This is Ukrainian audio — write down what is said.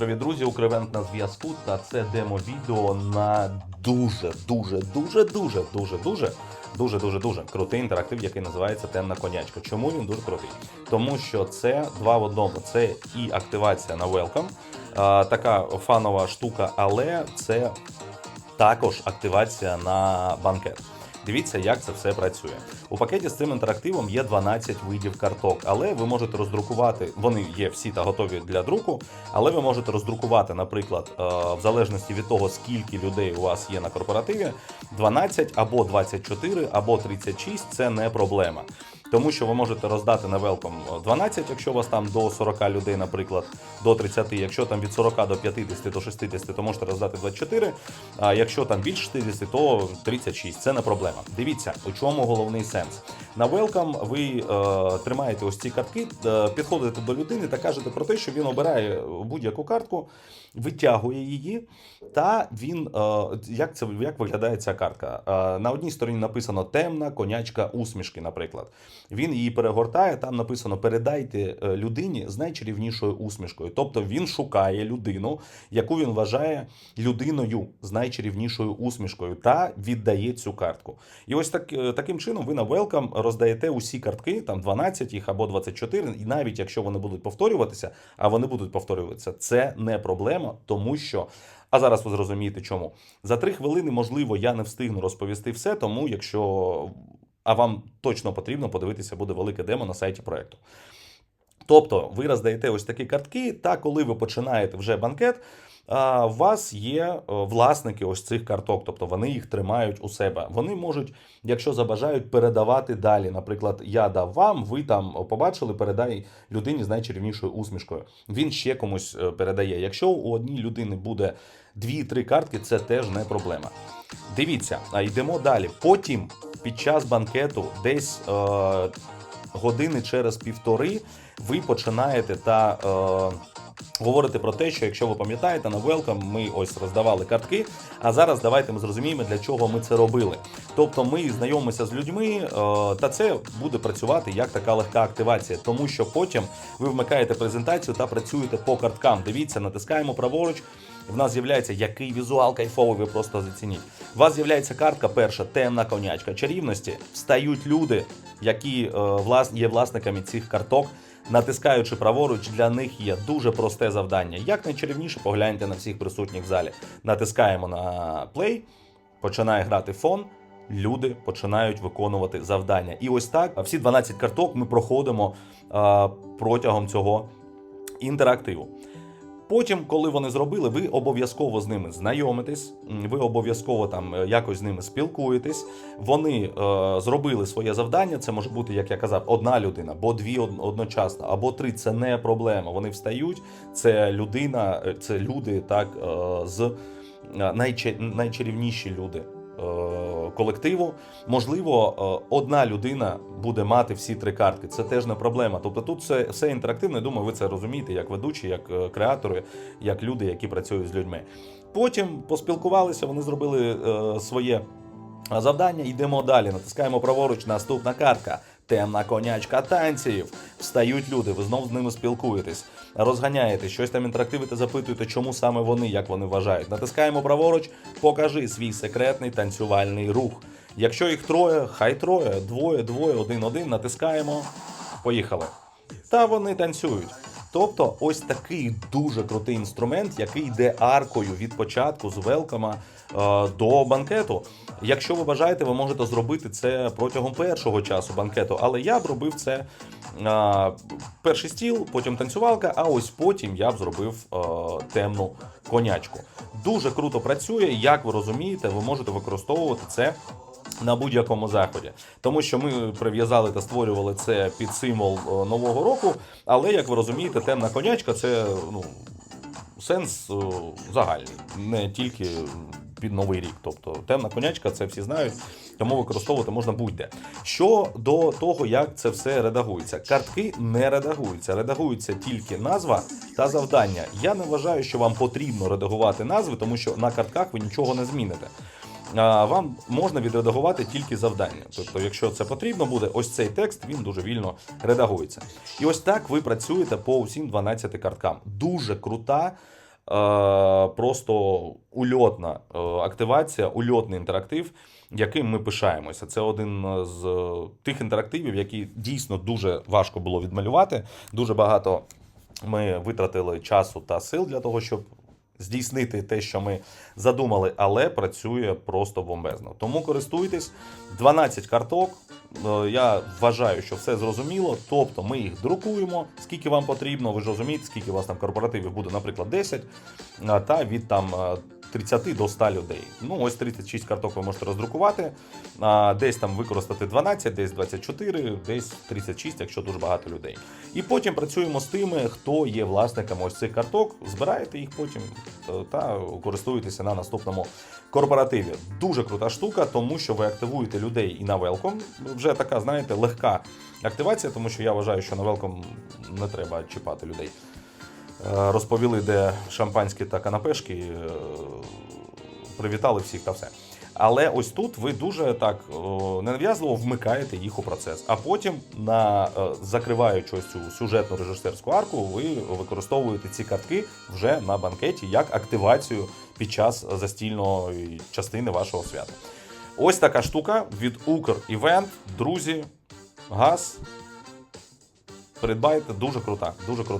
Привіт, друзі, Укревент на зв'язку. Та це демо-відео на дуже, дуже, дуже, дуже, дуже, дуже, дуже, дуже, дуже крутий інтерактив, який називається Темна конячка. Чому він дуже крутий? Тому що це два в одному. Це і активація на Welcome, така фанова штука, але це також активація на банкет. Дивіться, як це все працює. У пакеті з цим інтерактивом є 12 видів карток, але ви можете роздрукувати. Вони є всі та готові для друку, але ви можете роздрукувати, наприклад, е, в залежності від того, скільки людей у вас є на корпоративі, 12 або 24, або 36 це не проблема. Тому що ви можете роздати на Welcome 12, якщо у вас там до 40 людей, наприклад, до 30, якщо там від 40 до 50 до 60, то можете роздати 24, а якщо там більше 60, то 36. Це не проблема. Дивіться, у чому головний сенс. На Welcome ви е, тримаєте ось ці картки, е, підходите до людини та кажете про те, що він обирає будь-яку картку, витягує її, та він е, як це як виглядає ця картка? Е, на одній стороні написано темна конячка усмішки, наприклад. Він її перегортає, там написано передайте е, людині з найчарівнішою усмішкою. Тобто він шукає людину, яку він вважає людиною з найчарівнішою усмішкою, та віддає цю картку. І ось так, е, таким чином ви на Welcome роздаєте усі картки, там 12 їх або 24, і навіть якщо вони будуть повторюватися, а вони будуть повторюватися, це не проблема, тому що. А зараз ви зрозумієте, чому за три хвилини, можливо, я не встигну розповісти все, тому якщо а вам точно потрібно подивитися, буде велике демо на сайті проекту. Тобто, ви роздаєте ось такі картки, та коли ви починаєте вже банкет, у вас є е, власники ось цих карток, тобто вони їх тримають у себе. Вони можуть, якщо забажають, передавати далі. Наприклад, я дав вам, ви там побачили, передай людині з найчарівнішою усмішкою. Він ще комусь е, передає. Якщо у одній людини буде дві-три картки, це теж не проблема. Дивіться, а йдемо далі. Потім, під час банкету, десь е, години через півтори, ви починаєте та. Е, Говорити про те, що якщо ви пам'ятаєте, на Welcome ми ось роздавали картки. А зараз давайте ми зрозуміємо, для чого ми це робили. Тобто ми знайомимося з людьми, е, та це буде працювати як така легка активація, тому що потім ви вмикаєте презентацію та працюєте по карткам. Дивіться, натискаємо праворуч. В нас з'являється який візуал кайфовий, ви просто зацініть. У вас з'являється картка перша, темна конячка чарівності. Встають люди, які е, є власниками цих карток. Натискаючи праворуч, для них є дуже просте завдання. Як найчарівніше, погляньте на всіх присутніх в залі. Натискаємо на play, починає грати фон. Люди починають виконувати завдання. І ось так всі 12 карток ми проходимо е, протягом цього інтерактиву. Потім, коли вони зробили, ви обов'язково з ними знайомитесь, ви обов'язково там е, якось з ними спілкуєтесь. Вони е, зробили своє завдання. Це може бути, як я казав, одна людина, або дві одночасно, або три. Це не проблема. Вони встають. Це людина, е, це люди, так е, з е, найча- найчарівніші люди. Е, Колективу, можливо, е, одна людина буде мати всі три картки. Це теж не проблема. Тобто тут все, все інтерактивно. Я думаю, ви це розумієте, як ведучі, як е, креатори, як люди, які працюють з людьми. Потім поспілкувалися, вони зробили своє завдання. Йдемо далі. Натискаємо праворуч. Наступна картка. Темна конячка танців. Встають люди, ви знов з ними спілкуєтесь, розганяєте, щось там інтерактивите, запитуєте, чому саме вони, як вони вважають. Натискаємо праворуч, покажи свій секретний танцювальний рух. Якщо їх троє, хай троє, двоє, двоє, один, один. Натискаємо. Поїхали. Та вони танцюють. Тобто, ось такий дуже крутий інструмент, який йде аркою від початку з велкома е, до банкету. Якщо ви бажаєте, ви можете зробити це протягом першого часу банкету, але я б робив це е, перший стіл, потім танцювалка, а ось потім я б зробив е, темну конячку. Дуже круто працює. Як ви розумієте, ви можете використовувати це на будь-якому заході, тому що ми прив'язали та створювали це під символ е, нового року. Але як ви розумієте, темна конячка це ну сенс е, загальний, не тільки під новий рік. Тобто темна конячка, це всі знають, тому використовувати можна будь-де. Що до того, як це все редагується, картки не редагуються, редагується тільки назва та завдання. Я не вважаю, що вам потрібно редагувати назви, тому що на картках ви нічого не зміните. Вам можна відредагувати тільки завдання. Тобто, якщо це потрібно буде, ось цей текст він дуже вільно редагується. І ось так ви працюєте по усім 12 карткам. Дуже крута просто ульотна е, активація, ульотний інтерактив, яким ми пишаємося. Це один з е, тих інтерактивів, які дійсно дуже важко було відмалювати. Дуже багато ми витратили часу та сил для того, щоб здійснити те, що ми задумали, але працює просто бомбезно. Тому користуйтесь 12 карток. Е, Я вважаю, що все зрозуміло. Тобто ми їх друкуємо, скільки вам потрібно. Ви ж розумієте, скільки у вас там корпоративів буде, наприклад, 10, та від там е, 30 до 100 людей. Ну, ось 36 карток ви можете роздрукувати, десь там використати 12, десь 24, десь 36, якщо дуже багато людей. І потім працюємо з тими, хто є власниками ось цих карток, збираєте їх потім е, та користуєтеся на наступному корпоративі. Дуже крута штука, тому що ви активуєте людей і на Welcome. Вже така, знаєте, легка активація, тому що я вважаю, що на Welcome не треба чіпати людей. Е, Розповіли, де шампанські та канапешки, е, привітали всіх та все. Але ось тут ви дуже так ненав'язливо вмикаєте їх у процес. А потім, на е, закриваючи ось цю сюжетну режисерську арку, ви використовуєте ці картки вже на банкеті як активацію під час застільної частини вашого свята. Ось така штука від Укр-Івент. Друзі, газ. Придбайте дуже крута, дуже крута.